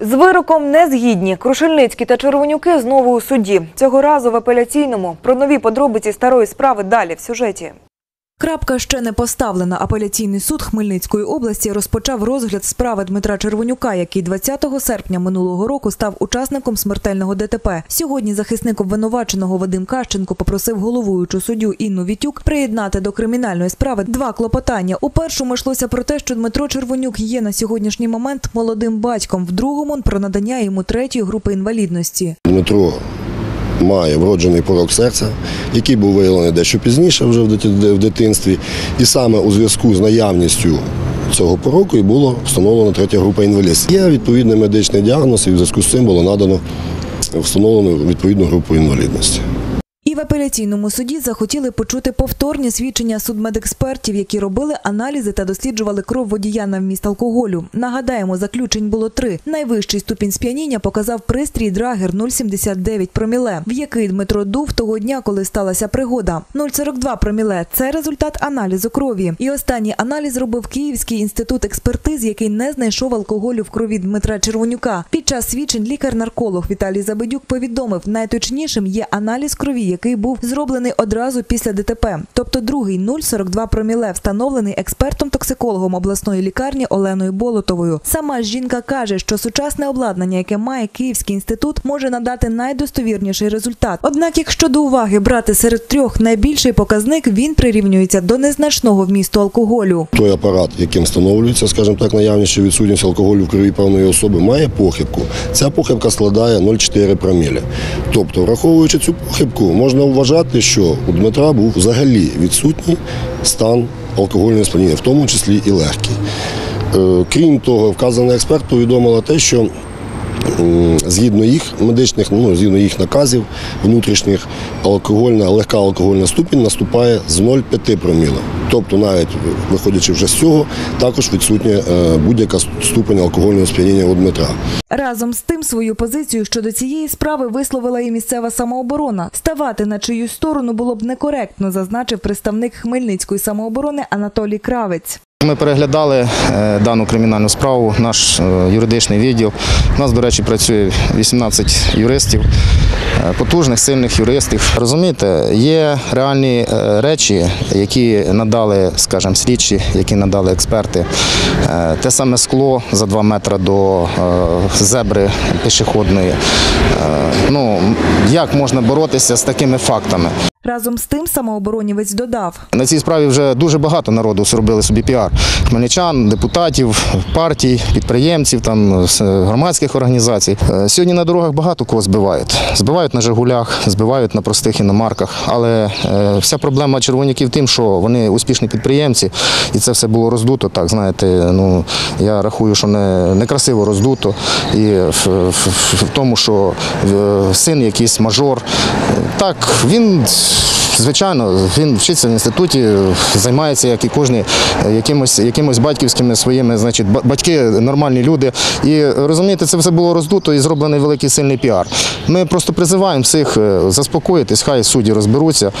З вироком не згідні. Крушельницькі та Червонюки знову у суді. Цього разу в апеляційному. Про нові подробиці старої справи далі в сюжеті. Крапка ще не поставлена. Апеляційний суд Хмельницької області розпочав розгляд справи Дмитра Червонюка, який 20 серпня минулого року став учасником смертельного ДТП. Сьогодні захисник обвинуваченого Вадим Кащенко попросив головуючу суддю Інну Вітюк приєднати до кримінальної справи два клопотання. У першому йшлося про те, що Дмитро Червонюк є на сьогоднішній момент молодим батьком. В другому про надання йому третьої групи інвалідності. Дмитро має вроджений порок серця, який був виявлений дещо пізніше, вже в дитинстві. І саме у зв'язку з наявністю цього пороку і було встановлено третя група інвалідності. Є відповідний медичний діагноз, і в зв'язку з цим було надано встановлено відповідну групу інвалідності. Апеляційному суді захотіли почути повторні свідчення судмедекспертів, які робили аналізи та досліджували кров водія на вміст алкоголю. Нагадаємо, заключень було три. Найвищий ступінь сп'яніння показав пристрій Драгер 0,79 проміле, в який Дмитро дув того дня, коли сталася пригода. 0,42 проміле – це результат аналізу крові. І останній аналіз зробив Київський інститут експертиз, який не знайшов алкоголю в крові Дмитра Червонюка. Під час свідчень лікар-нарколог Віталій Забедюк повідомив, найточнішим є аналіз крові, який був зроблений одразу після ДТП. Тобто другий 0,42 проміле, встановлений експертом-токсикологом обласної лікарні Оленою Болотовою. Сама жінка каже, що сучасне обладнання, яке має Київський інститут, може надати найдостовірніший результат. Однак, якщо до уваги брати серед трьох найбільший показник, він прирівнюється до незначного вмісту алкоголю. Той апарат, яким встановлюється, скажімо так, наявність чи відсутність алкоголю в крові певної особи, має похибку. Ця похибка складає 0,4 промілі. Тобто, враховуючи цю похибку, можна вважати, що у Дмитра був взагалі відсутній стан алкогольного сп'яніння, в тому числі і легкий. Е, Крім того, вказаний експерт повідомила те, що згідно їх медичних, ну згідно їх наказів внутрішніх, алкогольна, легка алкогольна ступінь наступає з 0,5 проміла. Тобто, навіть виходячи вже з цього, також відсутня е, будь-яка ступень алкогольного сп'яніння у Дмитра. Разом з тим свою позицію щодо цієї справи висловила і місцева самооборона. Ставати на чиюсь сторону було б некоректно, зазначив представник Хмельницької самооборони Анатолій Кравець. Ми переглядали е, дану кримінальну справу, наш е, юридичний відділ. У нас, до речі, працює 18 юристів, потужних, сильних юристів. Розумієте, є реальні е, речі, які надали, скажімо, слідчі, які надали експерти. Е, Те саме скло за 2 метри до е, зебри пішохідної. Е, Ну, як можна боротися з такими фактами? Разом з тим самооборонівець додав. На цій справі вже дуже багато народу зробили собі піар. Хмельничан, депутатів, партій, підприємців, там, громадських організацій. Е, Сьогодні на дорогах багато кого збивають. Збивають на Жигулях, збивають на простих іномарках. Але е, вся проблема червоняків тим, що вони успішні підприємці, і це все було роздуто. Так, знаєте, ну я рахую, що не, некрасиво роздуто. І в, в, в тому, що е, син якийсь мажор. Так, він Звичайно, він вчиться в інституті, займається, як і кожен, якимось, якимось батьківськими своїми, значить, ба- батьки нормальні люди. І розумієте, це все було роздуто і зроблений великий сильний піар. Ми просто призиваємо всіх е, заспокоїтись, хай судді розберуться.